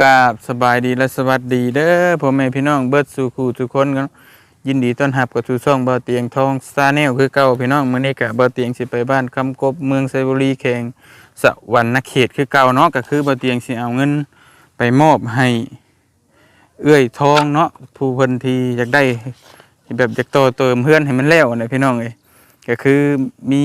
กราบสบายดีและสวัสดีเด้อพ่อแม่พี่น้องเบิดสู่คู่ทุกคนกันยินดีต้อนรับกับสู่ช่องบ่อเตียงทองซาแนลคือเก่าพี่น้องมื้อนี้ก็บ่อเตียงสิไปบ้านคำกบเมืองไซบุรีแข่งสวรรณเขตคือเก่าเนาะก็คือบ่อเตียงสิเอาเงินไปมอบให้ เอื้อยทองเนาะผู้เพิ่นที่อยากได้แบบอยากโตเติมเพื่อนให้มันแล้วนะพี่น้องเอ้ยก็คือมี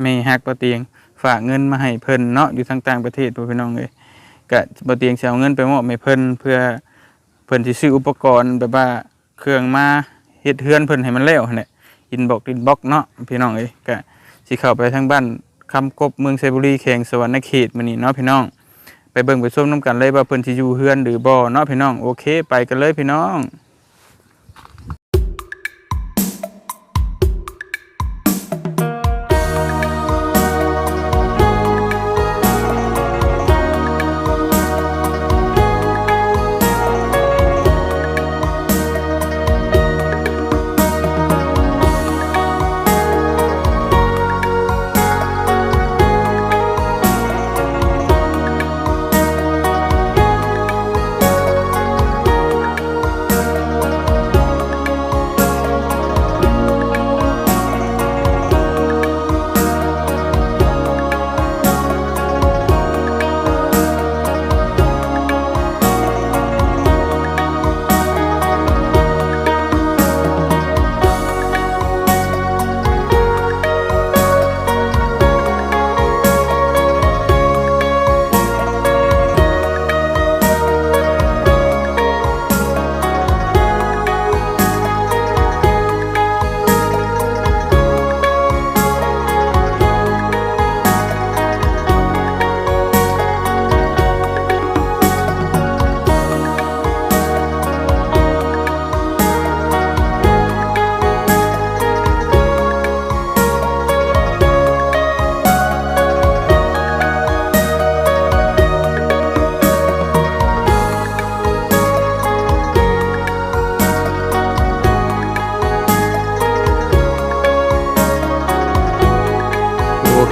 แม่ฮักบ่อเตียงฝากเงินมาให้เพิ่นเนาะอยู่ทางต่างประเทศพ่อพี่น้องเอ้ย ก็บ่เตียงสิเอาเงินไปมอบให้เพิ่นเพื่อเพิ่นสิซื้ออุปกรณ์แบบว่าเครื่องมาเฮ็ดเฮือนเพิ่นให้มันแล้วหั่นแหละอินบอกอินบ็อกเนาะพี่น้องเอ้ยก็สิเข้าไปทางบ้านคำกบเมืองไซบุรีแขวงสวรรณเขตมานี่เนาะพี่น้อง ไปเบิ่งไปชมน้ำกันเลยว่าเพิ่นสิอยู่เฮือนหรือบ่เนาะพี่น้องโอเค ไปกันเลยพี่น้อง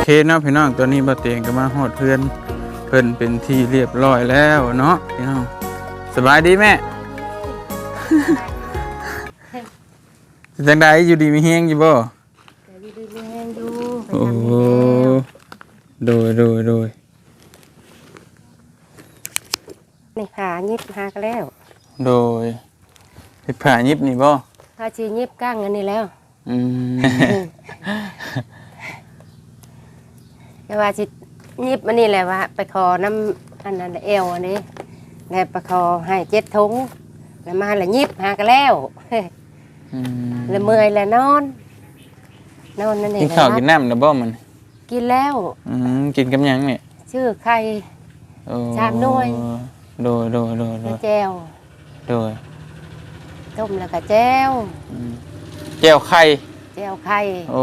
เคเนาะพี่น้องตอนนี้บ่เตียงก็มาฮอดเพื่อนเพิ่นเป็นที่เรียบร้อยแล้วเนาะพี่น้องสบายดีแม่จังไดอยู่ดีมีเฮงอยู่บ่แต่ดีดีแม่งอยู่ไปโอ้ทำนี่แล้วโดยโดยโดยนี่ผ่ายิบหากันแล้ว โดยเฮ็ดผ้ายิบนี่บ่ผ่าชียิบก้างอันนี้แล้ว อืม แต่ว่าสิยิบอันนี้แหละว่า ไปขอน้ำอันนั้นเอวอันนี้แล้วไปขอให้เจ็ดทงแล้วมาแล้วยิบหากันแล้วอืมแล้วเมื่อยแล้วนอน นอนนั่นเองกินข้าวกินน้ำนะบ่มันกินแล้ว อืมกินกับหยังเนี่ยชื่อไข่โอ้ชามหน่วย โดยโดยโดยโดแล้วยแจวโดยต้มแล้วก็แจวอืมแจ่วไข่แจวไข่ โอ้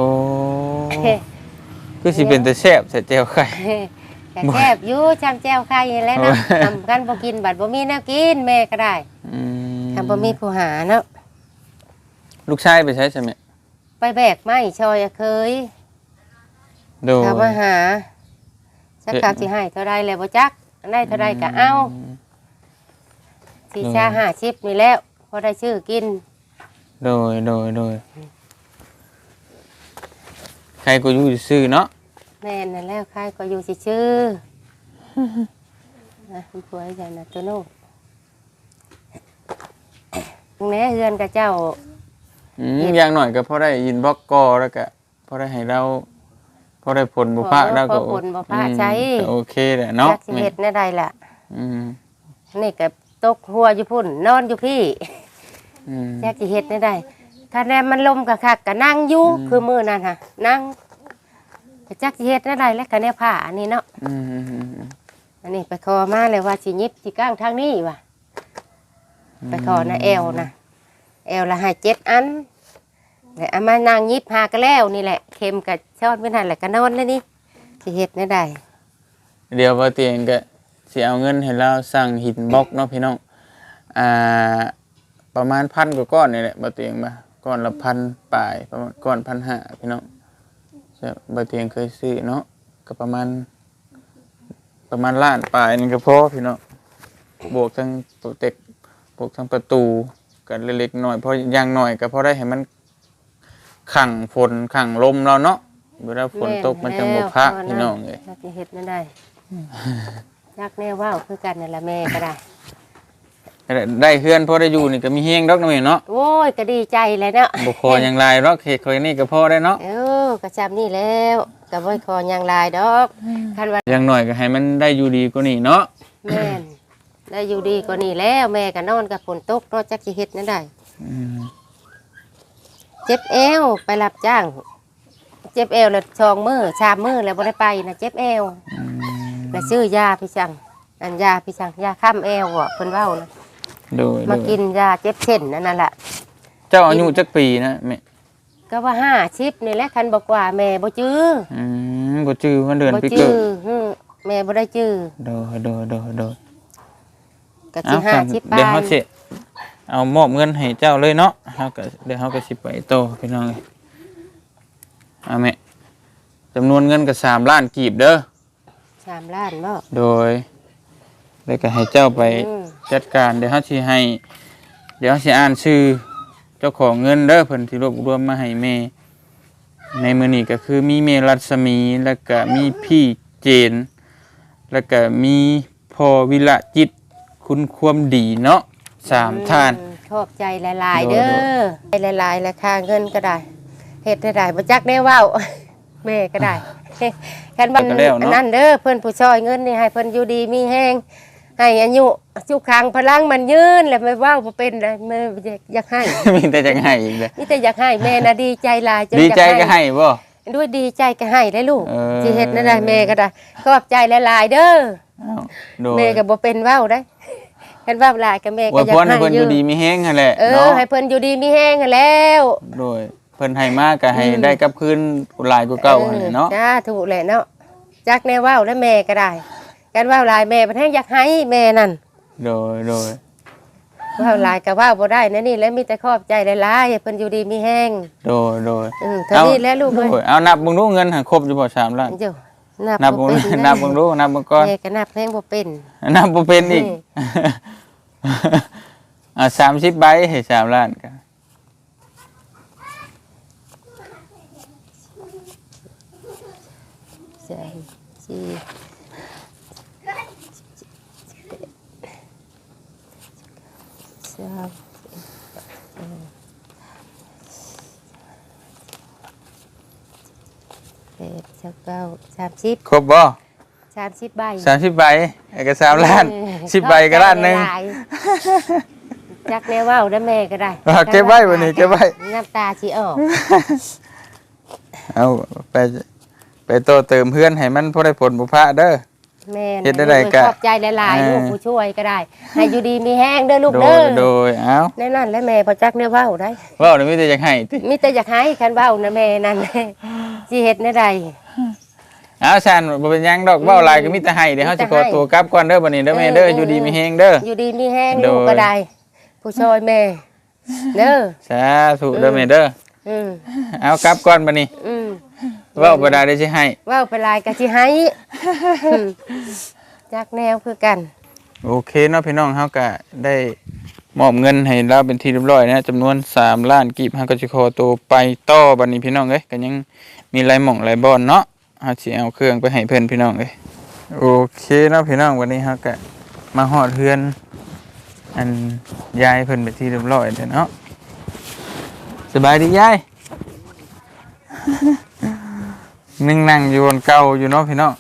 คือสิเป็นแต่แซ่บแต่แจ่วไข่แต่แคบอยู่ชามแจวไข่นี่แหล้วเนาะโอ้ย ทำกันบ่กินบัดบ่มีแนวกินแม่ก็ได้อืมทำบ่มีผู้หาเนาะลูกชายไปใช้ใช่ไหมไปแบกไม้ชอยอะเคยโดยเขามาหาสักกาสิให้เท่าไรแล้วบ่จักอันได้เท่าไรก็เอาสี่ชาห้าชิปนี่แล้วพอได้ชื่อกินโดยโดยโดย ใครก็อยู่ซื่อเนาะแม่นนั่นแล้วใครก็อยู่สิชื่อนะคุณผัวใหญ่นะตัวโน้แหน่เฮือนกับเจ้า อืมอย่างหน่อยก็พอได้ยินบล็อกกอแล้วก็พอได้ให้เราพอได้ผลบุพะแล้วก็พอผลบ่พระใช้ อืมก็โอเคแหละเนาะจักสิเฮ็ดแน่ใดล่ะ อืมนี่ก็ตกหัวอยู่พุ่น นอนอยู่พี่อืมจักสิเฮ็ดแน่ใด ถ้าแนมมันลมกะคักก็นั่งอยู่อืม คือมื้อนั้นน่ะนั่งก็จักสิเฮ็ดแน่ใดแล้วก็แนวผ้าอันนี้เนาะอืมอืมอืมอืมอันนี้ไปขอมาเลยว่าสิยิบสิก้างทางนี้ว่ะไปขอนะแอลนะแอลละให้เจ็ดอันแล้วเอามานางยิบหาก็แล้วนี่แหละเค็มกับชอดไม่ทันแหละก็นอนแล้วนี่สิเฮ็ดแน่ใดเดี๋ยวพอเตียงก็สิเอาเงินให้เราสั่งหินบล็อกเนาะพี่น้องอ่าประมาณพันกว่าก้อนนี่แหละบ่เตียงบ่า ก้อนละพันปลายประมาณก้อนพันห้าพี่น้องใช่บ่เตียงเคยซื้อเนาะก็ประมาณ ประมาณล้านปลายนี่ก็พอพี่น้องบวกทั้งโปรเทคบวกทั้งประตูกันเล็กๆหน่อยเพราะอย่างหน่อยก็พอได้ให้มันขังฝนขังลมเราเนาะเวลาฝนตกมันจังบ่พระพี่น้องเอ้ยจักสิเฮ็ดนั่นได้จักแน่ว่าวคือกันนั่นแหละแม่ก็ได้ ได้เฮือนพอได้อยู่นี่ก็มีเฮงดอกน้ำเนาะโอ้ยก็ดีใจเลยเนาะบ่พอหยังไรหรอกเฮ็ดคอยนี่ก็พอได้เนาะเออก็จำนี่แล้วก็บ่ขอหยังหลายดอกคันว่าอย่างหน่อยก็ให้มันได้อยู่ดีกว่านี้เนาะแม่นได้อยู่ดีกว่านี้แล้วแม่ก็นอนกับฝนตกเนาะจักสิเฮ็ดนั่นได้อืมเจ็บเอวไปรับจ้าง เจ็บเอวแล้วชองมือชามมือแล้วบ่ได้ไปนะเจ็บเอวอืมแล้วซื้อยาพี่จังอันยาพี่จังยาค้ำเอวอะเพิ่นเว้านะ โดยมาโดยกินยาเจ็บเส้นนั่นน่ะล่ะ เจ้าอายุจักปีนะแม่ก็ว่าห้าชิปนี่แหละคันบอกว่าแม่บ่จื้ออืมบ่จื้อวันเดือนบ่ปีจื้เกิอดฮึแม่บ่ได้จื้อโดยโดยโดยโดยก็สิห้าสั่นชิปเดี๋ยวบาเฮาทสิเอามอบเงินให้เจ้าเลยเนาะเฮาก็เดี๋ยวเฮาก็สิไปโตอพี่น้องเอ้ยเอาแม่จำนวนเงินก็3ล้านกีบเด้อสามล้านบ่โดยแล้วก็ให้เจ้าไปอืม จัดการเดี๋ยวเฮาสิให้ เดี๋ยวเฮาสิอ่านชื่อเจ้าของเงินเด้อเพิ่นที่รวบรวมมาให้แม่ ในมื้อนี้ก็คือมีเมรัศมีแล้วก็มีพี่เจน แล้วก็มีพ่อวิระจิตคุณความดีเนาะสามท่าน อืมขอบใจหลายๆโดเด้ยอใจหลายๆราคาเงินก็ได้เฮ็ดได้ได้บ่จักได้เว้า แม่ก็ได้กันบันก็แล้วเนาะนั่นเด้อเพิ่นผู้ช่วยเงินนี่ให้เพิ่นอยู่ดีมีแฮง ให้อายุจุกคางพลังมันยืนแล้วไม่เว้าบ่เป็นเลยแม่อยากให้ มีแต่จะให้อีกเลยนี่แต่อยากให้แม่นะดีใจหลายจนดีใจอยาก็ให้บ่ด้วยดีใจก็ให้ได้ลูกเออสิเฮ็ดนั่นได้แม่ก็ได้ขอบใจหลายๆเด้ออ้าวโดยแม่ก็บ่เป็นเว้าได้กันเว้าหลายก็แม่อก็วยอยาพกรให้ให้เพิ่นออยู่ยู่ดีมีแฮงนั่นแหละเออเนาะให้เพิ่นอยู่ดีมีแห้งหั้นแล้ว โดยเพิ่นให้มากก็ให้ได้กลับคืนหลายกว่าเก่าหั่นแหละเนาะ จ้าถูกแหละเนาะจักแน่เว้าแล้วแม่ก็ได้ กันว่าลายแม่ป็นแห้งอยากให้แม่นั่นโดยโดยว่าลายกับว่าบ่ได้นะนี่แล้วมีแต่ขอบใจหลายๆเพิ่นอยู่ดีมีแห้งโดยโดยออท่านี้แล้วลูกเอยเอานับบิ่งดูเงินหันครบอยู่บ่3ล้านเจ้านับบ่เป็นนับบ่รู้นับบ่ก่อนแม่ก็นับแห้งบ่เป็นนับบ่เป็นอีกอ่า30ใบให้มล้านกันสามสี่ seven, eight, เจ้าเก้าสามสิบครบบ่สามสิบใบสามสิบใบเอกสามล้านสิบใบก็ล้านหนึ่งยจักแม่ว่าวได้แม่ก็ได้เก็บใบวันนี้เก็บใบน้ำตาชีออก เอาไปไปโตเติมเพื่อนให้มันพอได้ผลบุพพาเด้อ แม่เฮ็ดได้ใดก็ขอบใจหลายๆเออลูกผู้ช่วยก็ได้ ให้อยู่ดีมีแห้งเด้อลูกโดเด้ยอโดยเอาแน่นั่นและแม่พอจักเนี่ยเว้าได้เว่านี่มีแต่อยากให้ติมีแต่อยากให้คันเว้านะแม่นั่นสิเฮ็ดแน่ใดเอาซันบ่เป็นหยังดอกเว้าหลายก็มีแต่ให้เดี๋ยวเฮาสิขอตัวกลับก่อนเด้อบัดนี้เด้อแม่เด้ออยู่ดีมีแฮงเด้ออยู่ดีมีแห้งโดยลูกก็ได้ผู้ช่วยแม่เด้อสาธุเด้อแม่เด้ออืมเอากลับก่อนบัดนี้อืม เว้าบ่ได้ได้สิให้เว้าไปหลายก็สิให้อืมจักแนวคือกัน โอเคเนาะพี่น้องเฮาก็ได้มอบเงินให้เราเป็นที่เรียบร้อยนะจำนวน3ล้านกีบเฮาก็สิขอตัวไปต่อบัดนี้พี่น้องเอ้ยก็ยังมีหลายหม่องหลายบ่อนเนาะเฮาสิเอาเครื่องไปให้เพิ่นพี่น้องเอ้ยโอเคเนาะพี่น้องวันนี้เฮาก็มาฮอดเฮือน อันยายเพิ่นเป็นที่เรียบร้อยแล้วเนาะสบายดียาย นึ่งนั่งอยู่บนเก่าอยู่เนาะพี่น้อง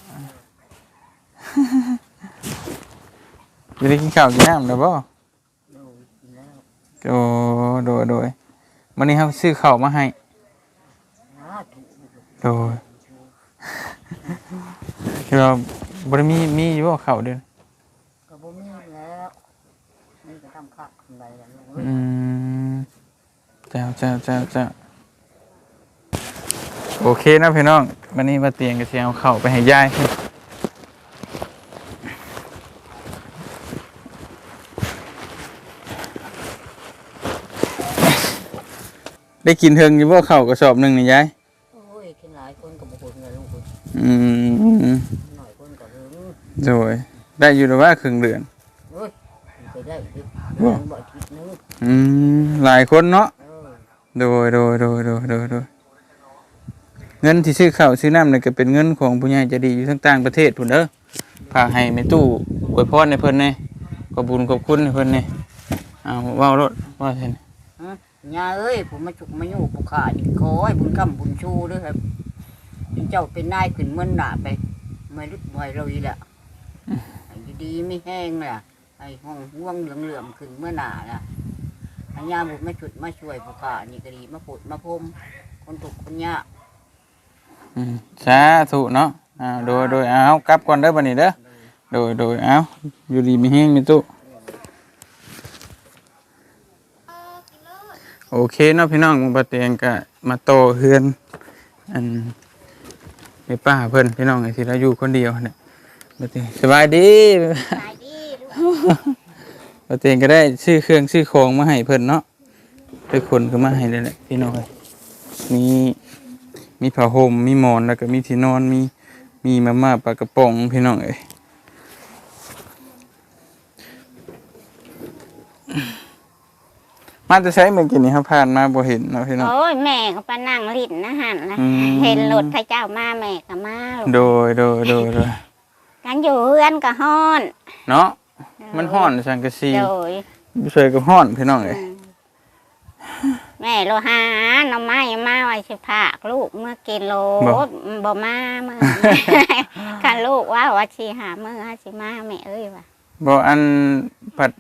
อยู่ได้กินข้าวกินน้ำแล้วบ่โอ้โดยโดยวันนี้เขาซื้อข้าวมาให้โดยคือเราบริมีมีอยู่บ่ข้าวเดือนก็บ่มีแล้วนี่ก็ทำคักทำไรกันลูกอืมเจ้าเจ้าเจ้าเจ้าโอเคนะพี่น้อง วันนี้มาเตียงกับเชียงเอาข้าวไปให้ยายเพิ่นได้กินเทิงอยู่บ่ข้าวกระสอบหนึ่งนี่ยายโอ้ยกินหลายคนก็บ่คนเงินลูกอืมหน่อยคนก็หึงโดยได้อยู่แต่ว่าครึ่งเดือนโอ้ยไปได้ดิเดือนบ่อาทิตย์นึงอืมหลายคนเนาะเออโดยโดยโดยโดยโดยโดย เงินที่ซื้อข้าวซื้อน้ำนี่ก็เป็นเงินของผู้ใหญ่ใจะดีอยู่ทั้งต่างประเทศพุ่นเด้อฝากให้แม่ตู้อวยพรให้เพิ่นแน่ขอบุญขอบคุณให้เพิ่นแน่เอาเว้ารถว่าเห็นฮะยาเอ้ยผมมาจุกมาอยู่ผู้ขานี่ขอให้บุญคำบุญชูด้วยครับเจ้าเป็นนายขึ้นเมื่อหนาไปไม่ลึกไม่เราอีแหละไอ้ดีๆไม่แห้งเลยไอ้ห้องห่วงเหลืองเหลื่อมๆขึ้นเมื่อหนาละอันยาบุญมาจุดมาช่วยผู้ขานี่ก็ดีมาปุดมาพรมคนถูกคนยาก สาธุเนาะอ่าโดยโดยเอากลับก่อนเด้อบัดนี้เด้อโดยโดยเอาอยู่ดีมีแฮงมีตู้โอเคเนาะพี่น้องบ่เตียงก็มาโตเฮือนอันไอ้ป้าเพิ่นพี่น้องไอ้ที่เราอยู่คนเดียวเนี่ยบ่เตียงสบายดีตายดีลูกบ่เตียงก็ได้ซื้อเครื่องซื้อของมาให้เพิ่นเนาะทุกคนก็มาให้เลยแหละพี่น้องเอ้ย มีมีผ้าห่มมีหมอนแล้วก็มีที่นอนมีมีมาม่าปลากระป๋องพี่น้องเอ้ยมาจะใช้เมื่อกี้นี้ครับผ่านมาบ่เห็นเนาะพี่น้อง โอ้ยแม่ก็ไปนั่งลิ้นนะหันละอืม เห็นรถพระเจ้ามาแม่ก็มาลูกโดยโดยโดยโดยกันอยู่เฮือนก็ฮ้อนเนาะมันฮ้อนสังกะสีโดยบ่ช่วยก็ฮ้อนพี่น้องเอ้ย แม่โลหาหน่อไม้มาไว้สิผากลูกเมื่อกิโลบ่มาเมื่อ คันลูกว่าว่าสิหาเมื่อสิมาแม่เอ้ยว่ะบ่อันผัด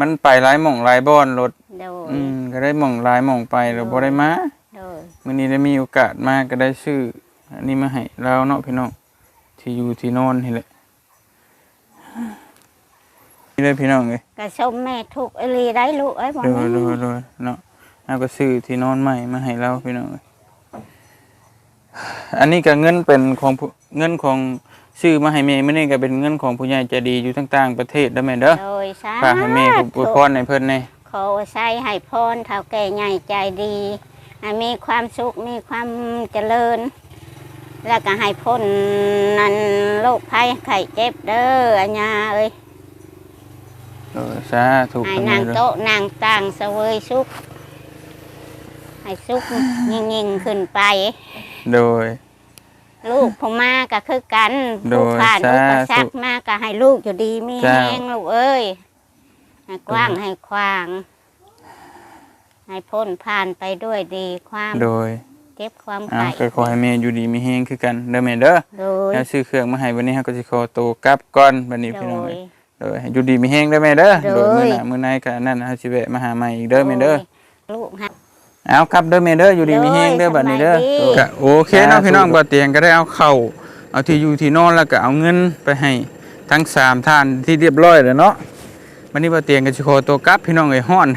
มันไปหลายหม่องหลายบ่อนรถโดยอืมก็ได้หม่องหลายหม่องไปแล้วบ่ได้มาโดยมื้อนี้ได้มีโอกาสมาก็ได้ซื้ออันนี้มาให้เราเนาะพี่น้องที่อยู่ที่นอนนี่แหละนี่เลยพี่น้องเอ้ยก็ชมแม่ทุกข์อหลีได้ลูกเอ้ยบ่โดยมีโดยโดยเนาะ เอาก็ซื้อที่นอนใหม่มาให้เราพี่น้องเอ้ยอันนี้ก็เงินเป็นของผู้เงินของซื้อมาให้แม่มื้อนี้ก็เป็นเงินของผู้ใหญ่ใจดีอยู่ทั้งต่างประเทศเด้อแม่เด้อโดยสาฝากให้แม่อวยพรให้เพิ่นแน่ขอใช้ให้พรเท่าแก่ใหญ่ใจดีให้มีความสุขมีความเจริญ แล้วก็ให้พ้นนันโรคภัยไข้เจ็บเด้ออัญญาเอ้ยเออสาธุให้กันนางเด้อโต๊ะนางต่างเสวยสุข ให้สุขยิ่งยิ่งๆขึ้นไป โดย ลูกผมมาก็คือกันโดยผู้ผ่านสาธุอุปสรรคมาก็ให้ลูกอยู่ดีมีจ้า แห้งลูกเอ้ยให้กว้างให้ขวาง ให้พ้นผ่านไปด้วยดีความโดยเก็บความอ้าไข่วก็ขอให้แม่อยู่ดีมีแฮงคือกันเด้อแม่เด้อโดยแล้วซื้อเครื่องมาให้วันนี้เฮาก็สิขอตัวกลับก่อนบัดนี้โดพี่น้องย เอ้ยโดยให้อยู่ดีมีแฮงเด้อแม่เด้อโดยโดยมื้อหน้ามื้อในก็นั่นเฮาสิแวะมาหาใหม่อีกเด้อแม่เด้อลูกฮะ เอาครับเด้อแม่เด้ออยู่ดีมีแฮงเด้อบัดนี้เด้อสบายดีก็โอเคเนาะพี่น้องบ่เตียงก็ได้เอาเข้าวเอาที่อยู่ที่นอนแล้วก็เอาเงินไปให้ทั้งสามท่านที่เรียบร้อยแล้วเนาะวันนี้บ่เตียงก็สิขอตัวกลับพี่น้องเอ้ยฮ้อน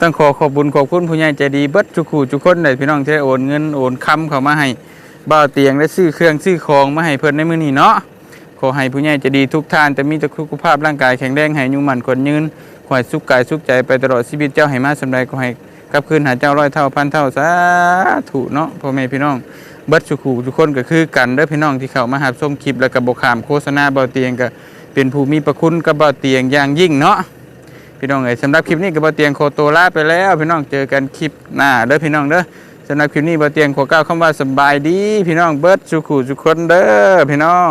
ต้องขอขอบคุญขอบคุณผู้ใหญ่ใจดีเบิดทุกคู่ทุกคนเลยพี่น้องที่ได้โอนเงินโอนคำเข้ามาให้บ่าวเตียงได้ซื้อเครื่องซื้อของมาให้เพิ่นในมื้อนี้เนาะขอให้ผู้ใหญ่ใจดีทุกท่านจะมีแต่สุขภาพร่างกายแข็งแรงให้อายุมั่นคนยืนขอให้สุขกายสุขใจไปตลอดชีวิตเจ้าให้มาสำใดก็ให้ กับคืนหาเจ้าร้อยเท่าพันเท่าสาธุเนาะพ่อแม่พี่น้องเบิดสุขูทุกคนก็คือกันเด้อพี่น้องที่เข้ามาหาชมคลิปแล้วก็บ่ขามโฆษณาบ่าเตียงก็เป็นผู้มีประคุณกับบ่าเตียงอย่างยิ่งเนาะพี่น้องเอ๋ยสำหรับคลิปนี้ก็บ่เตียงโคโตวลาไปแล้ว พี่น้องเจอกันคลิปหน้าเด้อพี่น้องเด้อสำหรับคลิปนี้บ่เตียงขอก้าวคำว่าสบายดี พี่น้องเบิร์ดสุขุสุขคนเด้อพี่น้อง